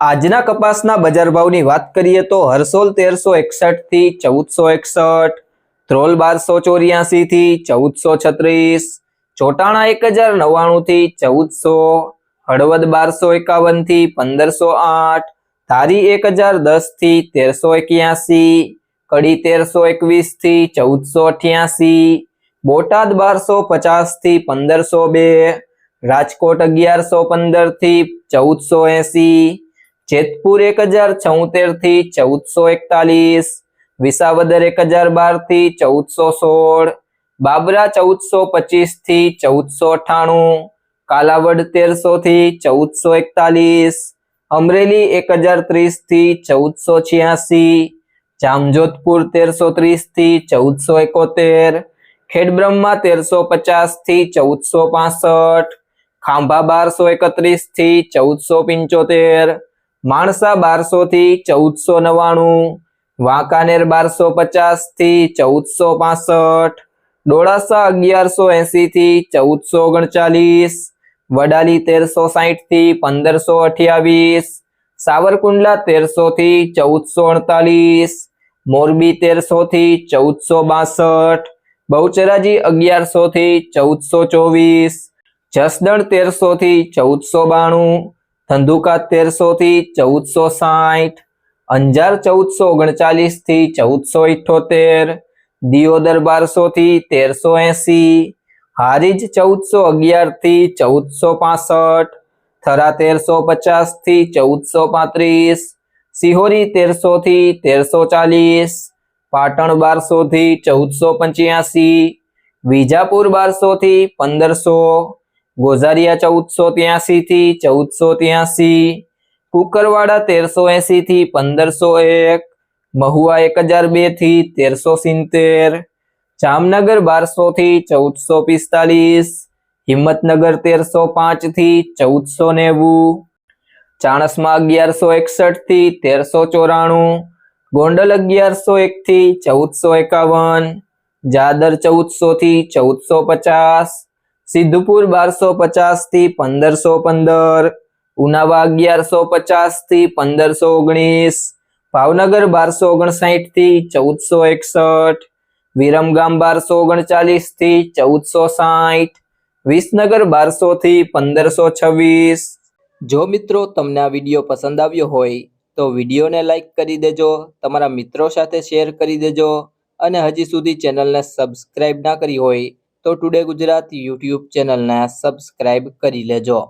આજના કપાસના બજાર ભાવની વાત કરીએ તો હરસોલ તેરસો એકસઠથી ચૌદસો એકસઠ ધ્રોલ બારસો ચોર્યાસી થી ચૌદસો છત્રીસ, ચોટાણા એક હજાર નવ્વાણું થી ચૌદસો, હળવદ બારસો એકાવનથી પંદરસો આઠ, ધારી એક હજાર દસથી તેરસો એક્યાસી, કડી તેરસો એકવીસથી ચૌદસો અઠ્યાસી, બોટાદ બારસો પચાસથી પંદરસો બે, રાજકોટ અગિયારસો પંદરથી ચૌદસો એસી જેતપુર એક હજાર છોતેરથી ચૌદસો એકતાલીસ, વિસાવદર એક હજાર બારથી ચૌદસો સોળ, બાબરા ચૌદસો પચીસથી ચૌદસો અઠ્ઠાણું કાલાવડ તેરસો થી ચૌદસો એકતાલીસ, અમરેલી એક હજાર ત્રીસથી ચૌદસો છ્યાસી, જામજોધપુર તેરસો ત્રીસથી ચૌદસો એકોતેર, ખેડબ્રહ્મા તેરસો પચાસથી ચૌદસો પાસઠ, ખાંભા બારસો એકત્રીસથી ચૌદસો પંચોતેર માણસા બારસો થી ચૌદસો નવ્વાણું, વાંકાનેર બારસો પચાસથી ચૌદસો પાસઠ, ડોળાસા અગિયારસો એસી થી ચૌદસો ઓગણચાલીસ, વડાલી તેરસો સાહીઠથી પંદરસો અઠ્યાવીસ, સાવરકુંડલા તેરસો થી ચૌદસો અડતાલીસ, મોરબી તેરસો થી ચૌદસો બાસઠ, બહુચરાજી અગિયારસો થી ચૌદસો ચોવીસ, જસદણ તેરસો થી ચૌદસો બાણું ધંધુકા તેરસો થી ચૌદસો સાઠ અંજાર ચૌદસો ઓગણચાલીસથી ચૌદસો ઇઠોતેર, દિયોદર બારસો થી તેરસો એસી, હારીજ ચૌદસો અગિયારથી ચૌદસો પાસઠ, થરા તેરસો પચાસથી ચૌદસો પાંત્રીસ, સિહોરી તેરસો થી તેરસો ચાલીસ, પાટણ બારસો થી ચૌદસો પંચ્યાસી, વિજાપુર બારસો થી પંદરસો ગોઝારિયા ચૌદસો ત્યાસી થી ચૌદસો ત્યાસી કુકરવાડા તેરસો એસી થી પંદરસો એક, મહુવા એક હજાર બેથી તેરસો સિત્તેર, જામનગર બારસો થી ચૌદસો પિસ્તાલીસ, હિંમતનગર તેરસો પાંચથી ચૌદસો નેવું, ચાણસમાં અગિયારસો એકસઠથી તેરસો ચોરાણું, ગોંડલ અગિયારસો એક થી ચૌદસો એકાવન, જાદર ચૌદસો થી ચૌદસો પચાસ સિદ્ધપુર બારસો પચાસથી પંદરસો પંદર ઉનાવા અગિયારસો પચાસથી પંદરસો ઓગણીસ, ભાવનગર બારસો ઓગણસાઠથી ચૌદસો એકસઠ, વિરમગામ બારસો ઓગણચાલીસથી ચૌદસો સાઠ વિસનગર બારસો થી પંદરસો છવ્વીસ. જો મિત્રો તમને આ વીડિયો પસંદ આવ્યો હોય, તો વિડીયોને લાઈક કરી દેજો, તમારા મિત્રો સાથે શેર કરી દેજો, અને હજી સુધી ચેનલને સબસ્ક્રાઇબ ના કરી હોય તો ટુડે ગુજરાત યુટ્યુબ ચેનલને સબસ્ક્રાઇબ કરી લેજો.